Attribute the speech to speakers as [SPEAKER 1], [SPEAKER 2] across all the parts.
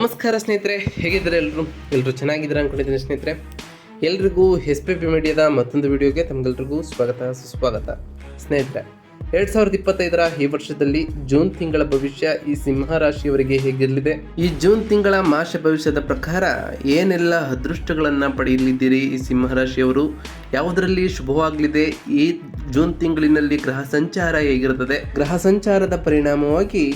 [SPEAKER 1] ನಮಸ್ಕಾರ ಸ್ನೇಹಿತರೆ, ಹೇಗಿದ್ದಾರೆ ಎಲ್ಲರೂ ಎಲ್ಲರೂ ಚೆನ್ನಾಗಿದ್ದಾರೆ ಅಂದ್ಕೊಂಡಿದ್ದೀನಿ ಸ್ನೇಹಿತರೆ. ಎಲ್ರಿಗೂ ಎಸ್ ಪಿ ಪಿ ಮೀಡಿಯಾದ ಮತ್ತೊಂದು ವಿಡಿಯೋಗೆ ತಮಗೆಲ್ರಿಗೂ ಸ್ವಾಗತ, ಸುಸ್ವಾಗತ. ಸ್ನೇಹಿತರೆ, ಎರಡ್ ಸಾವಿರದ ಇಪ್ಪತ್ತೈದರ ಈ ವರ್ಷದಲ್ಲಿ ಜೂನ್ ತಿಂಗಳ ಭವಿಷ್ಯ ಈ ಸಿಂಹ ರಾಶಿಯವರಿಗೆ ಹೇಗಿರಲಿದೆ? ಈ ಜೂನ್ ತಿಂಗಳ ಮಾಸ ಭವಿಷ್ಯದ ಪ್ರಕಾರ ಏನೆಲ್ಲ ಅದೃಷ್ಟಗಳನ್ನ ಪಡೆಯಲಿದ್ದೀರಿ ಈ ಸಿಂಹ ರಾಶಿಯವರು? ಯಾವುದರಲ್ಲಿ ಶುಭವಾಗಲಿದೆ? ಈ ಜೂನ್ ತಿಂಗಳಿನಲ್ಲಿ ಗ್ರಹ ಸಂಚಾರ ಹೇಗಿರುತ್ತದೆ ಗ್ರಹ ಸಂಚಾರದ ಪರಿಣಾಮವಾಗಿ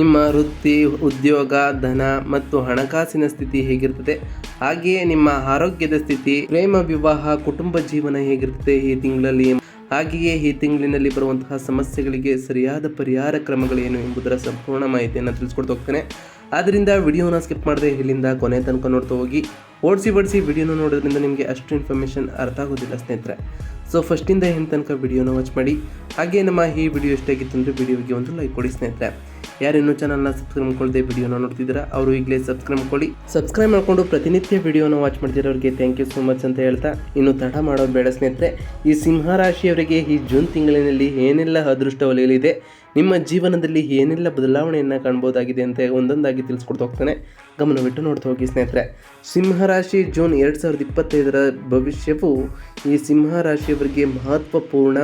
[SPEAKER 1] ನಿಮ್ಮ ವೃತ್ತಿ, ಉದ್ಯೋಗ, ಧನ ಮತ್ತು ಹಣಕಾಸಿನ ಸ್ಥಿತಿ ಹೇಗಿರ್ತದೆ? ಹಾಗೆಯೇ ನಿಮ್ಮ ಆರೋಗ್ಯದ ಸ್ಥಿತಿ, ಪ್ರೇಮ, ವಿವಾಹ, ಕುಟುಂಬ ಜೀವನ ಹೇಗಿರ್ತದೆ ಈ ತಿಂಗಳಲ್ಲಿ? ಹಾಗೆಯೇ ಈ ತಿಂಗಳಿನಲ್ಲಿ ಬರುವಂತಹ ಸಮಸ್ಯೆಗಳಿಗೆ ಸರಿಯಾದ ಪರಿಹಾರ ಕ್ರಮಗಳೇನು ಎಂಬುದರ ಸಂಪೂರ್ಣ ಮಾಹಿತಿಯನ್ನು ತಿಳಿಸ್ಕೊಡ್ತಾ ಹೋಗ್ತೇನೆ. ಆದ್ದರಿಂದ ವಿಡಿಯೋನ ಸ್ಕಿಪ್ ಮಾಡದೆ ಇಲ್ಲಿಂದ ಕೊನೆ ತನಕ ನೋಡ್ತಾ ಹೋಗಿ. ಓಡಿಸಿ ಬಡಿಸಿ ವಿಡಿಯೋನ ನೋಡೋದ್ರಿಂದ ನಿಮಗೆ ಅಷ್ಟು ಇನ್ಫಾರ್ಮೇಷನ್ ಅರ್ಥ ಆಗೋದಿಲ್ಲ ಸ್ನೇಹಿತರೆ. ಸೊ ಫಸ್ಟಿಂದ ಏನು ತನಕ ವಿಡಿಯೋನ ವಾಚ್ ಮಾಡಿ. ಹಾಗೆ ನಮ್ಮ ಈ ವಿಡಿಯೋ ಇಷ್ಟ ಆಗಿತ್ತು ಅಂದರೆ ವಿಡಿಯೋಗೆ ಒಂದು ಲೈಕ್ ಕೊಡಿ ಸ್ನೇಹಿತರೆ. ಯಾರಿನ್ನೂ ಚಾನಲ್ನ ಸಬ್ಸ್ಕ್ರೈಬ್ ಮಾಡ್ಕೊಳ್ಳದೆ ವಿಡಿಯೋನ ನೋಡ್ತಿದ್ದೀರಾ, ಅವರು ಈಗಲೇ ಸಬ್ಸ್ಕ್ರೈಬ್ ಮಾಡ್ಕೊಳ್ಳಿ. ಸಬ್ಸ್ಕ್ರೈಬ್ ಮಾಡ್ಕೊಂಡು ಪ್ರತಿನಿತ್ಯ ವಿಡಿಯೋನ ವಾಚ್ ಮಾಡ್ತಿರೋರಿಗೆ ಥ್ಯಾಂಕ್ ಯು ಸೋ ಮಚ್ ಅಂತ ಹೇಳ್ತಾ, ಇನ್ನು ತಡ ಮಾಡೋ ಬೇಡ ಸ್ನೇಹಿತರೆ, ಈ ಸಿಂಹ ರಾಶಿಯವರಿಗೆ ಈ ಜೂನ್ ತಿಂಗಳಿನಲ್ಲಿ ಏನೆಲ್ಲ ಅದೃಷ್ಟ ಒಲೆಯಲಿದೆ ನಿಮ್ಮ ಜೀವನದಲ್ಲಿ ಏನೆಲ್ಲ ಬದಲಾವಣೆಯನ್ನು ಕಾಣ್ಬೋದಾಗಿದೆ ಅಂತ ಒಂದೊಂದಾಗಿ ತಿಳಿಸ್ಕೊಡ್ತಾ ಹೋಗ್ತಾನೆ. ಗಮನವಿಟ್ಟು ನೋಡ್ತಾ ಹೋಗಿ ಸ್ನೇಹಿತರೆ. ಸಿಂಹರಾಶಿ ಜೂನ್ ಎರಡು ಸಾವಿರದ ಇಪ್ಪತ್ತೈದರ ಭವಿಷ್ಯವು ಈ ಸಿಂಹರಾಶಿಯವರಿಗೆ ಮಹತ್ವಪೂರ್ಣ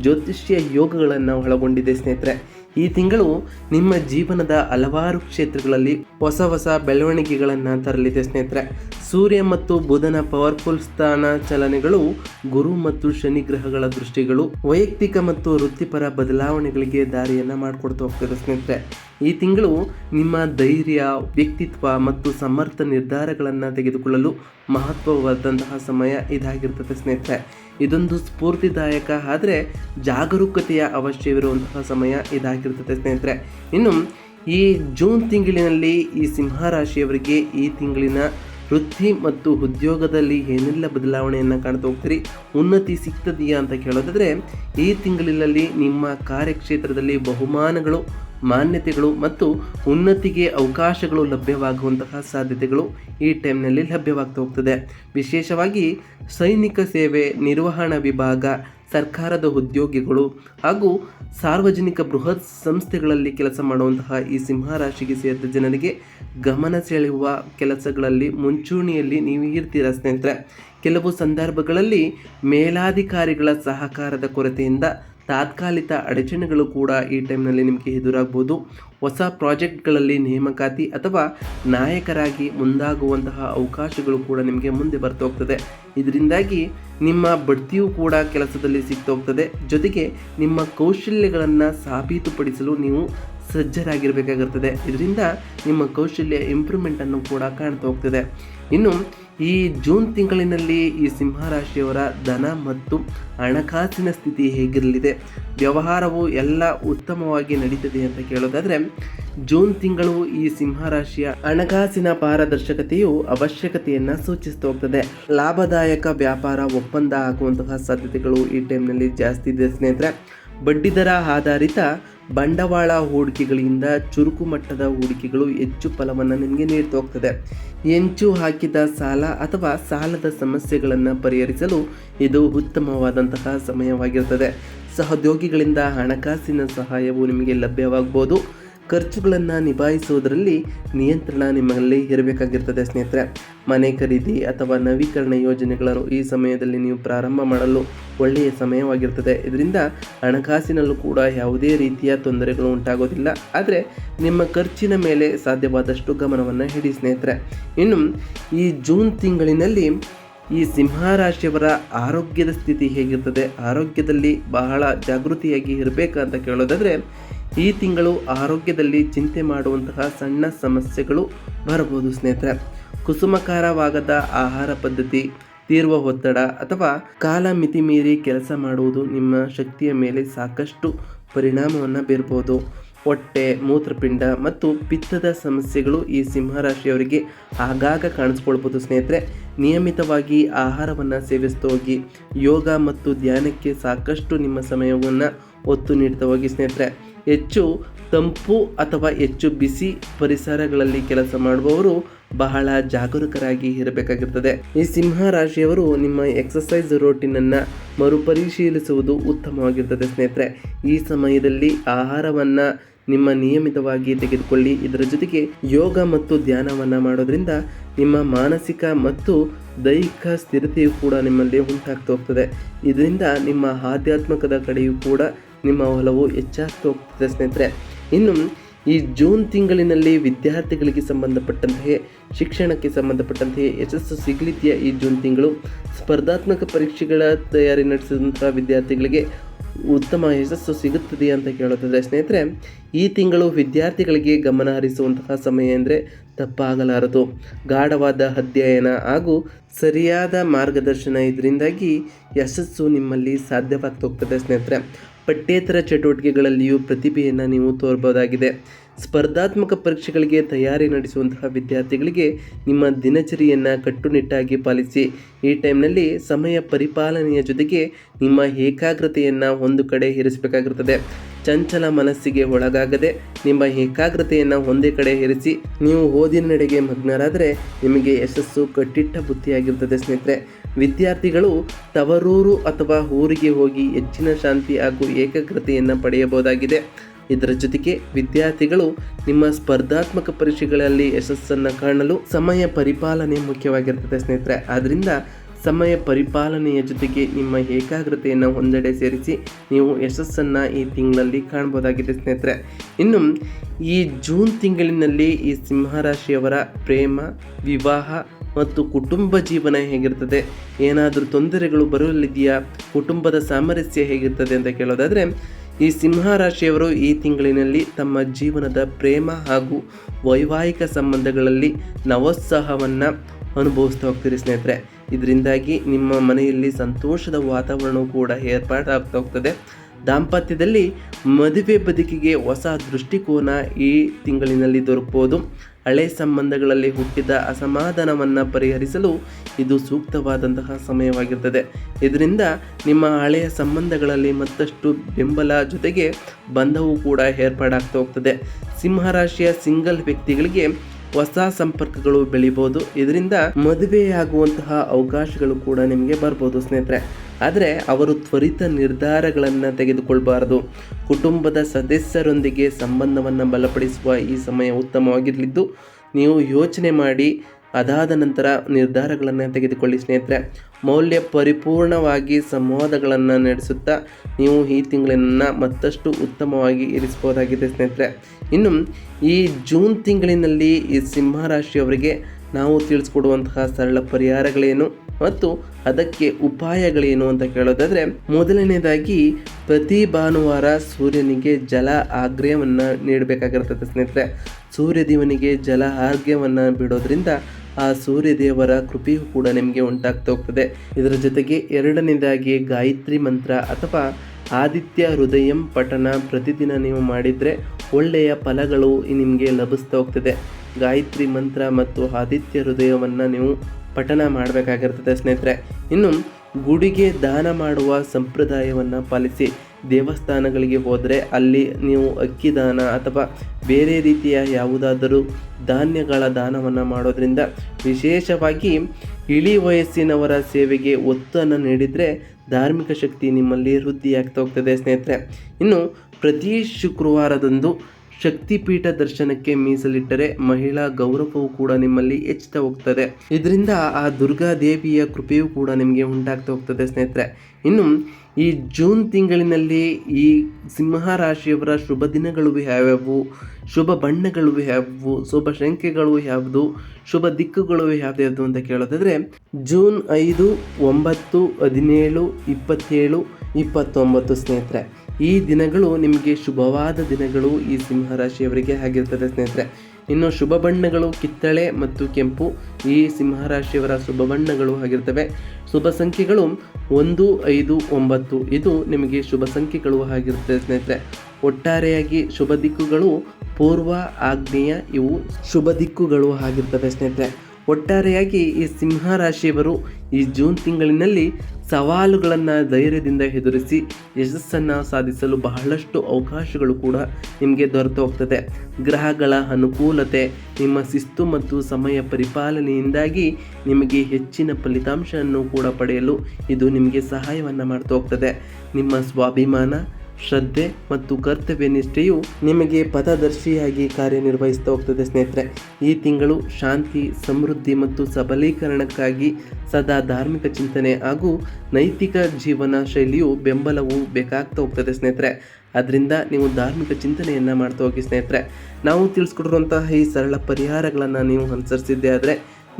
[SPEAKER 1] ಜ್ಯೋತಿಷ್ಯ ಯೋಗಗಳನ್ನು ಒಳಗೊಂಡಿದೆ ಸ್ನೇಹಿತರೆ. ಈ ತಿಂಗಳು ನಿಮ್ಮ ಜೀವನದ ಹಲವಾರು ಕ್ಷೇತ್ರಗಳಲ್ಲಿ ಹೊಸ ಹೊಸ ಬೆಳವಣಿಗೆಗಳನ್ನು ತರಲಿದೆ ಸ್ನೇಹಿತರೆ. ಸೂರ್ಯ ಮತ್ತು ಬುಧನ ಪವರ್ಫುಲ್ ಸ್ಥಾನ ಚಲನೆಗಳು, ಗುರು ಮತ್ತು ಶನಿ ಗ್ರಹಗಳ ದೃಷ್ಟಿಗಳು, ವೈಯಕ್ತಿಕ ಮತ್ತು ವೃತ್ತಿಪರ ಬದಲಾವಣೆಗಳಿಗೆ ದಾರಿಯನ್ನು ಮಾಡಿಕೊಡ್ತಾ ಹೋಗ್ತದೆ ಸ್ನೇಹಿತರೆ. ಈ ತಿಂಗಳು ನಿಮ್ಮ ಧೈರ್ಯ, ವ್ಯಕ್ತಿತ್ವ ಮತ್ತು ಸಮರ್ಥ ನಿರ್ಧಾರಗಳನ್ನು ತೆಗೆದುಕೊಳ್ಳಲು ಮಹತ್ವವಾದಂತಹ ಸಮಯ ಇದಾಗಿರ್ತದೆ ಸ್ನೇಹಿತರೆ. ಇದೊಂದು ಸ್ಫೂರ್ತಿದಾಯಕ, ಆದರೆ ಜಾಗರೂಕತೆಯ ಅವಶ್ಯವಿರುವಂತಹ ಸಮಯ ಇದಾಗಿರ್ತದೆ ಸ್ನೇಹಿತರೆ. ಇನ್ನು ಈ ಜೂನ್ ತಿಂಗಳಿನಲ್ಲಿ ಈ ಸಿಂಹ ರಾಶಿಯವರಿಗೆ ಈ ತಿಂಗಳಿನ ವೃತ್ತಿ ಮತ್ತು ಉದ್ಯೋಗದಲ್ಲಿ ಏನೆಲ್ಲ ಬದಲಾವಣೆಯನ್ನು ಕಾಣ್ತಾ ಹೋಗ್ತೀರಿ? ಉನ್ನತಿ ಸಿಗ್ತದೆಯಾ ಅಂತ ಕೇಳೋದಾದರೆ, ಈ ತಿಂಗಳಿನಲ್ಲಿ ನಿಮ್ಮ ಕಾರ್ಯಕ್ಷೇತ್ರದಲ್ಲಿ ಬಹುಮಾನಗಳು, ಮಾನ್ಯತೆಗಳು ಮತ್ತು ಉನ್ನತಿಗೆ ಅವಕಾಶಗಳು ಲಭ್ಯವಾಗುವಂತಹ ಸಾಧ್ಯತೆಗಳು ಈ ಟೈಮ್ನಲ್ಲಿ ಲಭ್ಯವಾಗ್ತಾ ಹೋಗ್ತದೆ. ವಿಶೇಷವಾಗಿ ಸೈನಿಕ ಸೇವೆ, ನಿರ್ವಹಣಾ ವಿಭಾಗ ಸರ್ಕಾರದ ಉದ್ಯೋಗಿಗಳು ಹಾಗೂ ಸಾರ್ವಜನಿಕ ಬೃಹತ್ ಸಂಸ್ಥೆಗಳಲ್ಲಿ ಕೆಲಸ ಮಾಡುವಂತಹ ಈ ಸಿಂಹರಾಶಿಗೆ ಸೇರಿದ ಜನರಿಗೆ ಗಮನ ಸೆಳೆಯುವ ಕೆಲಸಗಳಲ್ಲಿ ಮುಂಚೂಣಿಯಲ್ಲಿ ನೀವು ಇರ್ತೀರಾ ಸ್ನೇಹಿತರೆ? ಕೆಲವು ಸಂದರ್ಭಗಳಲ್ಲಿ ಮೇಲಾಧಿಕಾರಿಗಳ ಸಹಕಾರದ ಕೊರತೆಯಿಂದ ತಾತ್ಕಾಲಿಕ ಅಡಚಣೆಗಳು ಕೂಡ ಈ ಟೈಮ್ನಲ್ಲಿ ನಿಮಗೆ ಎದುರಾಗ್ಬೋದು. ಹೊಸ ಪ್ರಾಜೆಕ್ಟ್ಗಳಲ್ಲಿ ನೇಮಕಾತಿ ಅಥವಾ ನಾಯಕರಾಗಿ ಮುಂದಾಗುವಂತಹ ಅವಕಾಶಗಳು ಕೂಡ ನಿಮಗೆ ಮುಂದೆ ಬರ್ತಾ ಹೋಗ್ತದೆ ಇದರಿಂದಾಗಿ ನಿಮ್ಮ ಬಡ್ತಿಯು ಕೂಡ ಕೆಲಸದಲ್ಲಿ ಸಿಗ್ತೋಗ್ತದೆ ಜೊತೆಗೆ ನಿಮ್ಮ ಕೌಶಲ್ಯಗಳನ್ನು ಸಾಬೀತುಪಡಿಸಲು ನೀವು ಸಜ್ಜರಾಗಿರಬೇಕಾಗಿರ್ತದೆ. ಇದರಿಂದ ನಿಮ್ಮ ಕೌಶಲ್ಯ ಇಂಪ್ರೂವ್ಮೆಂಟನ್ನು ಕೂಡ ಕಾಣ್ತಾ ಹೋಗ್ತದೆ ಇನ್ನು ಈ ಜೂನ್ ತಿಂಗಳಿನಲ್ಲಿ ಈ ಸಿಂಹರಾಶಿಯವರ ಧನ ಮತ್ತು ಹಣಕಾಸಿನ ಸ್ಥಿತಿ ಹೇಗಿರಲಿದೆ? ವ್ಯವಹಾರವು ಎಲ್ಲ ಉತ್ತಮವಾಗಿ ನಡೀತದೆ ಅಂತ ಕೇಳೋದಾದರೆ, ಜೂನ್ ತಿಂಗಳು ಈ ಸಿಂಹರಾಶಿಯ ಹಣಕಾಸಿನ ಪಾರದರ್ಶಕತೆಯು ಅವಶ್ಯಕತೆಯನ್ನು ಸೂಚಿಸ್ತಾ ಹೋಗ್ತದೆ. ಲಾಭದಾಯಕ ವ್ಯಾಪಾರ ಒಪ್ಪಂದ ಆಗುವಂತಹ ಸಾಧ್ಯತೆಗಳು ಈ ಟೈಮ್ನಲ್ಲಿ ಜಾಸ್ತಿ ಇದೆ ಸ್ನೇಹಿತರೆ. ಬಡ್ಡಿದರ ಆಧಾರಿತ ಬಂಡವಾಳ ಹೂಡಿಕೆಗಳಿಂದ ಚುರುಕು ಮಟ್ಟದ ಹೂಡಿಕೆಗಳು ಹೆಚ್ಚು ಫಲವನ್ನು ನಿಮಗೆ ನೀಡ್ತಾ ಹೋಗ್ತದೆ. ಹೆಂಚು ಹಾಕಿದ ಸಾಲ ಅಥವಾ ಸಾಲದ ಸಮಸ್ಯೆಗಳನ್ನು ಪರಿಹರಿಸಲು ಇದು ಉತ್ತಮವಾದಂತಹ ಸಮಯವಾಗಿರ್ತದೆ. ಸಹೋದ್ಯೋಗಿಗಳಿಂದ ಹಣಕಾಸಿನ ಸಹಾಯವು ನಿಮಗೆ ಲಭ್ಯವಾಗ್ಬೋದು. ಖರ್ಚುಗಳನ್ನು ನಿಭಾಯಿಸುವುದರಲ್ಲಿ ನಿಯಂತ್ರಣ ನಿಮ್ಮಲ್ಲಿ ಇರಬೇಕಾಗಿರ್ತದೆ ಸ್ನೇಹಿತರೆ. ಮನೆ ಖರೀದಿ ಅಥವಾ ನವೀಕರಣ ಯೋಜನೆಗಳನ್ನು ಈ ಸಮಯದಲ್ಲಿ ನೀವು ಪ್ರಾರಂಭ ಮಾಡಲು ಒಳ್ಳೆಯ ಸಮಯವಾಗಿರ್ತದೆ. ಇದರಿಂದ ಹಣಕಾಸಿನಲ್ಲೂ ಕೂಡ ಯಾವುದೇ ರೀತಿಯ ತೊಂದರೆಗಳು ಉಂಟಾಗೋದಿಲ್ಲ ಆದರೆ ನಿಮ್ಮ ಖರ್ಚಿನ ಮೇಲೆ ಸಾಧ್ಯವಾದಷ್ಟು ಗಮನವನ್ನು ಹಿಡಿ ಸ್ನೇಹಿತರೆ. ಇನ್ನು ಈ ಜೂನ್ ತಿಂಗಳಿನಲ್ಲಿ ಈ ಸಿಂಹರಾಶಿಯವರ ಆರೋಗ್ಯದ ಸ್ಥಿತಿ ಹೇಗಿರ್ತದೆ? ಆರೋಗ್ಯದಲ್ಲಿ ಬಹಳ ಜಾಗೃತಿಯಾಗಿ ಇರಬೇಕಂತ ಕೇಳೋದಾದರೆ ಈ ತಿಂಗಳು ಆರೋಗ್ಯದಲ್ಲಿ ಚಿಂತೆ ಮಾಡುವಂತಹ ಸಣ್ಣ ಸಮಸ್ಯೆಗಳು ಬರಬಹುದು, ಸ್ನೇಹಿತರೆ. ಕುಸುಮಕಾರವಾಗದ ಆಹಾರ ಪದ್ಧತಿ, ತೀರ್ವ ಒತ್ತಡ ಅಥವಾ ಕಾಲ ಮಿತಿ ಮೀರಿ ಕೆಲಸ ಮಾಡುವುದು ನಿಮ್ಮ ಶಕ್ತಿಯ ಮೇಲೆ ಸಾಕಷ್ಟು ಪರಿಣಾಮವನ್ನು ಬೀರ್ಬೋದು. ಹೊಟ್ಟೆ, ಮೂತ್ರಪಿಂಡ ಮತ್ತು ಪಿತ್ತದ ಸಮಸ್ಯೆಗಳು ಈ ಸಿಂಹರಾಶಿಯವರಿಗೆ ಆಗಾಗ ಕಾಣಿಸ್ಕೊಳ್ಬೋದು, ಸ್ನೇಹಿತರೆ. ನಿಯಮಿತವಾಗಿ ಆಹಾರವನ್ನು ಸೇವಿಸ್ತಾ ಹೋಗಿ, ಯೋಗ ಮತ್ತು ಧ್ಯಾನಕ್ಕೆ ಸಾಕಷ್ಟು ನಿಮ್ಮ ಸಮಯವನ್ನು ಒತ್ತು ನೀಡ್ತಾ ಹೋಗಿ, ಸ್ನೇಹಿತರೆ. ಹೆಚ್ಚು ತಂಪು ಅಥವಾ ಹೆಚ್ಚು ಬಿಸಿ ಪರಿಸರಗಳಲ್ಲಿ ಕೆಲಸ ಮಾಡುವವರು ಬಹಳ ಜಾಗರೂಕರಾಗಿ ಇರಬೇಕಾಗಿರ್ತದೆ. ಈ ಸಿಂಹ ರಾಶಿಯವರು ನಿಮ್ಮ ಎಕ್ಸಸೈಸ್ ರೋಟೀನನ್ನು ಮರುಪರಿಶೀಲಿಸುವುದು ಉತ್ತಮವಾಗಿರ್ತದೆ ಸ್ನೇಹಿತರೆ. ಈ ಸಮಯದಲ್ಲಿ ಆಹಾರವನ್ನು ನಿಮ್ಮ ನಿಯಮಿತವಾಗಿ ತೆಗೆದುಕೊಳ್ಳಿ. ಇದರ ಜೊತೆಗೆ ಯೋಗ ಮತ್ತು ಧ್ಯಾನವನ್ನು ಮಾಡೋದ್ರಿಂದ ನಿಮ್ಮ ಮಾನಸಿಕ ಮತ್ತು ದೈಹಿಕ ಸ್ಥಿರತೆಯು ಕೂಡ ನಿಮ್ಮಲ್ಲಿ ಉಂಟಾಗ್ತಾ ಹೋಗ್ತದೆ. ಇದರಿಂದ ನಿಮ್ಮ ಆಧ್ಯಾತ್ಮಕದ ಕಡೆಯೂ ಕೂಡ ನಿಮ್ಮ ಒಲವು ಹೆಚ್ಚಾಗ್ತಾ ಹೋಗ್ತದೆ ಸ್ನೇಹಿತರೆ. ಇನ್ನು ಈ ಜೂನ್ ತಿಂಗಳಿನಲ್ಲಿ ವಿದ್ಯಾರ್ಥಿಗಳಿಗೆ ಸಂಬಂಧಪಟ್ಟಂತೆಯೇ, ಶಿಕ್ಷಣಕ್ಕೆ ಸಂಬಂಧಪಟ್ಟಂತೆಯೇ ಯಶಸ್ಸು ಸಿಗಲಿದೆಯಾ ಈ ಜೂನ್ ತಿಂಗಳು? ಸ್ಪರ್ಧಾತ್ಮಕ ಪರೀಕ್ಷೆಗಳ ತಯಾರಿ ನಡೆಸಿದಂಥ ವಿದ್ಯಾರ್ಥಿಗಳಿಗೆ ಉತ್ತಮ ಯಶಸ್ಸು ಸಿಗುತ್ತದೆ ಅಂತ ಕೇಳೋದಾದರೆ ಸ್ನೇಹಿತರೆ. ಈ ತಿಂಗಳು ವಿದ್ಯಾರ್ಥಿಗಳಿಗೆ ಗಮನ ಹರಿಸುವಂತಹ ಸಮಯ ಅಂದರೆ ತಪ್ಪಾಗಲಾರದು. ಗಾಢವಾದ ಅಧ್ಯಯನ ಹಾಗೂ ಸರಿಯಾದ ಮಾರ್ಗದರ್ಶನ ಇದರಿಂದಾಗಿ ಯಶಸ್ಸು ನಿಮ್ಮಲ್ಲಿ ಸಾಧ್ಯವಾಗ್ತಾ ಹೋಗ್ತದೆ ಸ್ನೇಹಿತರೆ. ಪಠ್ಯೇತರ ಚಟುವಟಿಕೆಗಳಲ್ಲಿಯೂ ಪ್ರತಿಭೆಯನ್ನು ನೀವು ತೋರ್ಬೋದಾಗಿದೆ. ಸ್ಪರ್ಧಾತ್ಮಕ ಪರೀಕ್ಷೆಗಳಿಗೆ ತಯಾರಿ ನಡೆಸುವಂತಹ ವಿದ್ಯಾರ್ಥಿಗಳಿಗೆ ನಿಮ್ಮ ದಿನಚರಿಯನ್ನು ಕಟ್ಟುನಿಟ್ಟಾಗಿ ಪಾಲಿಸಿ. ಈ ಟೈಮ್ನಲ್ಲಿ ಸಮಯ ಪರಿಪಾಲನೆಯ ಜೊತೆಗೆ ನಿಮ್ಮ ಏಕಾಗ್ರತೆಯನ್ನು ಒಂದು ಕಡೆ ಇರಿಸಬೇಕಾಗಿರುತ್ತದೆ ಚಂಚಲ ಮನಸ್ಸಿಗೆ ಒಳಗಾಗದೆ ನಿಮ್ಮ ಏಕಾಗ್ರತೆಯನ್ನು ಒಂದೇ ಕಡೆ ಇರಿಸಿ. ನೀವು ಓದಿನೆಡೆಗೆ ಮಗ್ನರಾದರೆ ನಿಮಗೆ ಯಶಸ್ಸು ಕಟ್ಟಿಟ್ಟ ಬುತ್ತಿಯಾಗಿರ್ತದೆ ಸ್ನೇಹಿತರೆ. ವಿದ್ಯಾರ್ಥಿಗಳು ತವರೂರು ಅಥವಾ ಊರಿಗೆ ಹೋಗಿ ಹೆಚ್ಚಿನ ಶಾಂತಿ ಹಾಗೂ ಏಕಾಗ್ರತೆಯನ್ನು ಪಡೆಯಬಹುದಾಗಿದೆ. ಇದರ ಜೊತೆಗೆ ವಿದ್ಯಾರ್ಥಿಗಳು ನಿಮ್ಮ ಸ್ಪರ್ಧಾತ್ಮಕ ಪರೀಕ್ಷೆಗಳಲ್ಲಿ ಯಶಸ್ಸನ್ನು ಕಾಣಲು ಸಮಯ ಪರಿಪಾಲನೆ ಮುಖ್ಯವಾಗಿರ್ತದೆ ಸ್ನೇಹಿತರೆ. ಆದ್ದರಿಂದ ಸಮಯ ಪರಿಪಾಲನೆಯ ಜೊತೆಗೆ ನಿಮ್ಮ ಏಕಾಗ್ರತೆಯನ್ನು ಒಂದೆಡೆ ಸೇರಿಸಿ ನೀವು ಯಶಸ್ಸನ್ನು ಈ ತಿಂಗಳಲ್ಲಿ ಕಾಣ್ಬೋದಾಗಿದೆ ಸ್ನೇಹಿತರೆ. ಇನ್ನು ಈ ಜೂನ್ ತಿಂಗಳಿನಲ್ಲಿ ಈ ಸಿಂಹರಾಶಿಯವರ ಪ್ರೇಮ, ವಿವಾಹ ಮತ್ತು ಕುಟುಂಬ ಜೀವನ ಹೇಗಿರ್ತದೆ? ಏನಾದರೂ ತೊಂದರೆಗಳು ಬರಲಿದೆಯಾ ಕುಟುಂಬದ ಸಾಮರಸ್ಯ ಹೇಗಿರ್ತದೆ ಅಂತ ಕೇಳೋದಾದರೆ, ಈ ಸಿಂಹ ರಾಶಿಯವರು ಈ ತಿಂಗಳಿನಲ್ಲಿ ತಮ್ಮ ಜೀವನದ ಪ್ರೇಮ ಹಾಗೂ ವೈವಾಹಿಕ ಸಂಬಂಧಗಳಲ್ಲಿ ನವೋತ್ಸಾಹವನ್ನು ಅನುಭವಿಸ್ತಾ ಹೋಗ್ತೀರಿ ಸ್ನೇಹಿತರೆ. ಇದರಿಂದಾಗಿ ನಿಮ್ಮ ಮನೆಯಲ್ಲಿ ಸಂತೋಷದ ವಾತಾವರಣವು ಕೂಡ ಏರ್ಪಾಡಾಗ್ತಾ ಹೋಗ್ತದೆ. ದಾಂಪತ್ಯದಲ್ಲಿ ಮದುವೆ ಬದುಕಿಗೆ ಹೊಸ ದೃಷ್ಟಿಕೋನ ಈ ತಿಂಗಳಿನಲ್ಲಿ ದೊರಕಬಹುದು ಹಳೆ ಸಂಬಂಧಗಳಲ್ಲಿ ಹುಟ್ಟಿದ ಅಸಮಾಧಾನವನ್ನು ಪರಿಹರಿಸಲು ಇದು ಸೂಕ್ತವಾದಂತಹ ಸಮಯವಾಗಿರ್ತದೆ. ಇದರಿಂದ ನಿಮ್ಮ ಹಳೆಯ ಸಂಬಂಧಗಳಲ್ಲಿ ಮತ್ತಷ್ಟು ಬೆಂಬಲ ಜೊತೆಗೆ ಬಂಧವು ಕೂಡ ಏರ್ಪಾಡಾಗ್ತಾ ಹೋಗ್ತದೆ. ಸಿಂಹರಾಶಿಯ ಸಿಂಗಲ್ ವ್ಯಕ್ತಿಗಳಿಗೆ ಹೊಸ ಸಂಪರ್ಕಗಳು ಬೆಳಿಬೋದು. ಇದರಿಂದ ಮದುವೆಯಾಗುವಂತಹ ಅವಕಾಶಗಳು ಕೂಡ ನಿಮಗೆ ಬರ್ಬೋದು ಸ್ನೇಹಿತರೆ. ಆದರೆ ಅವರು ತ್ವರಿತ ನಿರ್ಧಾರಗಳನ್ನು ತೆಗೆದುಕೊಳ್ಬಾರದು. ಕುಟುಂಬದ ಸದಸ್ಯರೊಂದಿಗೆ ಸಂಬಂಧವನ್ನು ಬಲಪಡಿಸುವ ಈ ಸಮಯ ಉತ್ತಮವಾಗಿರಲಿದ್ದು, ನೀವು ಯೋಚನೆ ಮಾಡಿ, ಅದಾದ ನಂತರ ನಿರ್ಧಾರಗಳನ್ನು ತೆಗೆದುಕೊಳ್ಳಿ ಸ್ನೇಹಿತರೆ. ಮೌಲ್ಯ ಪರಿಪೂರ್ಣವಾಗಿ ಸಂವಾದಗಳನ್ನು ನಡೆಸುತ್ತಾ, ನೀವು ಈ ತಿಂಗಳನ್ನು ಮತ್ತಷ್ಟು ಉತ್ತಮವಾಗಿ ಇರಿಸಬಹುದಾಗಿದೆ ಸ್ನೇಹಿತರೆ. ಇನ್ನು, ಈ ಜೂನ್ ತಿಂಗಳಿನಲ್ಲಿ ಈ ಸಿಂಹರಾಶಿಯವರಿಗೆ ನಾವು ತಿಳಿಸ್ಕೊಡುವಂತಹ ಸರಳ ಪರಿಹಾರಗಳೇನು ಮತ್ತು ಅದಕ್ಕೆ ಉಪಾಯಗಳೇನು ಅಂತ ಕೇಳೋದಾದರೆ, ಮೊದಲನೇದಾಗಿ ಪ್ರತಿ ಭಾನುವಾರ ಸೂರ್ಯನಿಗೆ ಜಲ ಆಗ್ರಹವನ್ನು ನೀಡಬೇಕಾಗಿರ್ತದೆ ಸ್ನೇಹಿತರೆ. ಸೂರ್ಯದೇವನಿಗೆ ಜಲ ಆರ್ಘ್ಯವನ್ನು ಬಿಡೋದ್ರಿಂದ ಆ ಸೂರ್ಯದೇವರ ಕೃಪೆಯು ಕೂಡ ನಿಮಗೆ ಉಂಟಾಗ್ತಾ ಹೋಗ್ತದೆ. ಇದರ ಜೊತೆಗೆ ಎರಡನೇದಾಗಿ ಗಾಯತ್ರಿ ಮಂತ್ರ ಅಥವಾ ಆದಿತ್ಯ ಹೃದಯಂ ಪಠನ ಪ್ರತಿದಿನ ನೀವು ಮಾಡಿದರೆ ಒಳ್ಳೆಯ ಫಲಗಳು ನಿಮಗೆ ಲಭಿಸ್ತಾ ಹೋಗ್ತದೆ. ಗಾಯತ್ರಿ ಮಂತ್ರ ಮತ್ತು ಆದಿತ್ಯ ಹೃದಯವನ್ನು ನೀವು ಪಠನ ಮಾಡಬೇಕಾಗಿರ್ತದೆ ಸ್ನೇಹಿತರೆ. ಇನ್ನು ಗುಡಿಗೆ ದಾನ ಮಾಡುವ ಸಂಪ್ರದಾಯವನ್ನು ಪಾಲಿಸಿ ದೇವಸ್ಥಾನಗಳಿಗೆ ಹೋದರೆ ಅಲ್ಲಿ ನೀವು ಅಕ್ಕಿ ದಾನ ಅಥವಾ ಬೇರೆ ರೀತಿಯ ಯಾವುದಾದರೂ ಧಾನ್ಯಗಳ ದಾನವನ್ನು ಮಾಡೋದ್ರಿಂದ ವಿಶೇಷವಾಗಿ ಇಳಿ ವಯಸ್ಸಿನವರ ಸೇವೆಗೆ ಒತ್ತನ್ನು ನೀಡಿದರೆ ಧಾರ್ಮಿಕ ಶಕ್ತಿ ನಿಮ್ಮಲ್ಲಿ ವೃದ್ಧಿಯಾಗ್ತಾ ಹೋಗ್ತದೆ ಸ್ನೇಹಿತರೆ. ಇನ್ನು ಪ್ರತಿ ಶುಕ್ರವಾರದಂದು ಶಕ್ತಿಪೀಠ ದರ್ಶನಕ್ಕೆ ಮೀಸಲಿಟ್ಟರೆ ಮಹಿಳಾ ಗೌರವವು ಕೂಡ ನಿಮ್ಮಲ್ಲಿ ಹೆಚ್ಚುತ್ತಾ ಹೋಗ್ತದೆ. ಇದರಿಂದ ಆ ದುರ್ಗಾ ದೇವಿಯ ಕೃಪೆಯೂ ಕೂಡ ನಿಮಗೆ ಉಂಟಾಗ್ತಾ ಹೋಗ್ತದೆ ಸ್ನೇಹಿತರೆ. ಇನ್ನು ಈ ಜೂನ್ ತಿಂಗಳಿನಲ್ಲಿ ಈ ಸಿಂಹ ರಾಶಿಯವರ ಶುಭ ದಿನಗಳು ಯಾವ್ಯಾವು ಶುಭ ಬಣ್ಣಗಳು ಯಾವುವು? ಶುಭ ಶಂಕೆಗಳು ಯಾವುದು? ಶುಭ ದಿಕ್ಕುಗಳು ಯಾವ್ದ್ಯಾವುದು ಅಂತ ಕೇಳೋದಾದ್ರೆ, ಜೂನ್ ಐದು, ಒಂಬತ್ತು, ಹದಿನೇಳು, ಇಪ್ಪತ್ತೇಳು, ಇಪ್ಪತ್ತೊಂಬತ್ತು ಸ್ನೇಹಿತರೆ. ಈ ದಿನಗಳು ನಿಮಗೆ ಶುಭವಾದ ದಿನಗಳು ಈ ಸಿಂಹರಾಶಿಯವರಿಗೆ ಆಗಿರ್ತದೆ ಸ್ನೇಹಿತರೆ. ಇನ್ನು ಶುಭ ಬಣ್ಣಗಳು ಕಿತ್ತಳೆ ಮತ್ತು ಕೆಂಪು ಈ ಸಿಂಹರಾಶಿಯವರ ಶುಭ ಬಣ್ಣಗಳು ಆಗಿರ್ತವೆ. ಶುಭ ಸಂಖ್ಯೆಗಳು ಒಂದು, ಐದು, ಒಂಬತ್ತು. ಇದು ನಿಮಗೆ ಶುಭ ಸಂಖ್ಯೆಗಳು ಆಗಿರ್ತದೆ ಸ್ನೇಹಿತರೆ. ಒಟ್ಟಾರೆಯಾಗಿ ಶುಭ ದಿಕ್ಕುಗಳು, ಪೂರ್ವ, ಆಗ್ನೇಯ ಇವು ಶುಭ ದಿಕ್ಕುಗಳು ಆಗಿರ್ತವೆ ಸ್ನೇಹಿತರೆ. ಒಟ್ಟಾರೆಯಾಗಿ ಈ ಸಿಂಹ ರಾಶಿಯವರು ಈ ಜೂನ್ ತಿಂಗಳಿನಲ್ಲಿ ಸವಾಲುಗಳನ್ನು ಧೈರ್ಯದಿಂದ ಎದುರಿಸಿ ಯಶಸ್ಸನ್ನು ಸಾಧಿಸಲು ಬಹಳಷ್ಟು ಅವಕಾಶಗಳು ಕೂಡ ನಿಮಗೆ ದೊರೆತು ಹೋಗ್ತದೆ. ಗ್ರಹಗಳ ಅನುಕೂಲತೆ, ನಿಮ್ಮ ಶಿಸ್ತು ಮತ್ತು ಸಮಯ ಪರಿಪಾಲನೆಯಿಂದಾಗಿ ನಿಮಗೆ ಹೆಚ್ಚಿನ ಫಲಿತಾಂಶವನ್ನು ಕೂಡ ಪಡೆಯಲು ಇದು ನಿಮಗೆ ಸಹಾಯವನ್ನು ಮಾಡ್ತಾ ಹೋಗ್ತದೆ. ನಿಮ್ಮ ಸ್ವಾಭಿಮಾನ ಶ್ರದ್ಧೆ ಮತ್ತು ಕರ್ತವ್ಯ ನಿಷ್ಠೆಯು ನಿಮಗೆ ಪಥದರ್ಶಿಯಾಗಿ ಕಾರ್ಯನಿರ್ವಹಿಸ್ತಾ ಹೋಗ್ತದೆ, ಸ್ನೇಹಿತರೆ. ಈ ತಿಂಗಳು ಶಾಂತಿ, ಸಮೃದ್ಧಿ ಮತ್ತು ಸಬಲೀಕರಣಕ್ಕಾಗಿ ಸದಾ ಧಾರ್ಮಿಕ ಚಿಂತನೆ ಹಾಗೂ ನೈತಿಕ ಜೀವನ ಶೈಲಿಯು ಬೆಂಬಲವು ಬೇಕಾಗ್ತಾ ಹೋಗ್ತದೆ, ಸ್ನೇಹಿತರೆ. ಅದರಿಂದ ನೀವು ಧಾರ್ಮಿಕ ಚಿಂತನೆಯನ್ನು ಮಾಡ್ತಾ ಹೋಗಿ, ಸ್ನೇಹಿತರೆ. ನಾವು ತಿಳಿಸ್ಕೊಟ್ಟಿರುವಂತಹ ಈ ಸರಳ ಪರಿಹಾರಗಳನ್ನು ನೀವು ಅನುಸರಿಸಿದ್ದೇ ಆದರೆ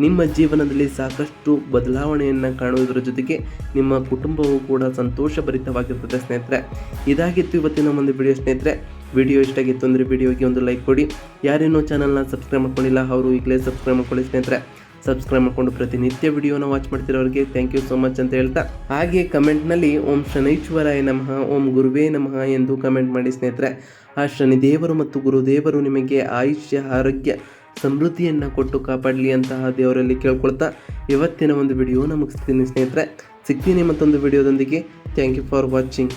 [SPEAKER 1] ನಿಮ್ಮ ಜೀವನದಲ್ಲಿ ಸಾಕಷ್ಟು ಬದಲಾವಣೆಯನ್ನು ಕಾಣುವುದರ ಜೊತೆಗೆ ನಿಮ್ಮ ಕುಟುಂಬವು ಕೂಡ ಸಂತೋಷಭರಿತವಾಗಿರ್ತದೆ ಸ್ನೇಹಿತರೆ. ಇದಾಗಿತ್ತು ಇವತ್ತಿನ ಒಂದು ವಿಡಿಯೋ ಸ್ನೇಹಿತರೆ. ವಿಡಿಯೋ ಇಷ್ಟ ಆಗಿತ್ತು ಅಂದರೆ ವಿಡಿಯೋಗೆ ಒಂದು ಲೈಕ್ ಕೊಡಿ. ಯಾರೇನೋ ಚಾನಲ್ನ ಸಬ್ಸ್ಕ್ರೈಬ್ ಮಾಡ್ಕೊಂಡಿಲ್ಲ, ಅವರು ಈಗಲೇ ಸಬ್ಸ್ಕ್ರೈಬ್ ಮಾಡ್ಕೊಳ್ಳಿ ಸ್ನೇಹಿತರೆ. ಸಬ್ಸ್ಕ್ರೈಬ್ ಮಾಡಿಕೊಂಡು ಪ್ರತಿನಿತ್ಯ ವಿಡಿಯೋನ ವಾಚ್ ಮಾಡ್ತಿರೋರಿಗೆ ಥ್ಯಾಂಕ್ ಯು ಸೋ ಮಚ್ ಅಂತ ಹೇಳ್ತಾ. ಹಾಗೆ ಕಮೆಂಟ್ನಲ್ಲಿ ಓಂ ಶನೈಶ್ವರಾಯ ನಮಃ, ಓಂ ಗುರುವೇ ನಮಃ ಎಂದು ಕಮೆಂಟ್ ಮಾಡಿ ಸ್ನೇಹಿತರೆ. ಆ ಶನಿದೇವರು ಮತ್ತು ಗುರುದೇವರು ನಿಮಗೆ ಆಯುಷ್ಯ, ಆರೋಗ್ಯ ಸಮೃದ್ಧಿಯನ್ನು ಕೊಟ್ಟು ಕಾಪಾಡಲಿ ಅಂತಹ ದೇವರಲ್ಲಿ ಕೇಳ್ಕೊಳ್ತಾ ಇವತ್ತಿನ ಒಂದು ವಿಡಿಯೋ ಮುಗಿಸ್ತೀನಿ ಸ್ನೇಹಿತರೆ. ಸಿಗ್ತೀನಿ ಮತ್ತೊಂದು ವಿಡಿಯೋದೊಂದಿಗೆ. Thank you for watching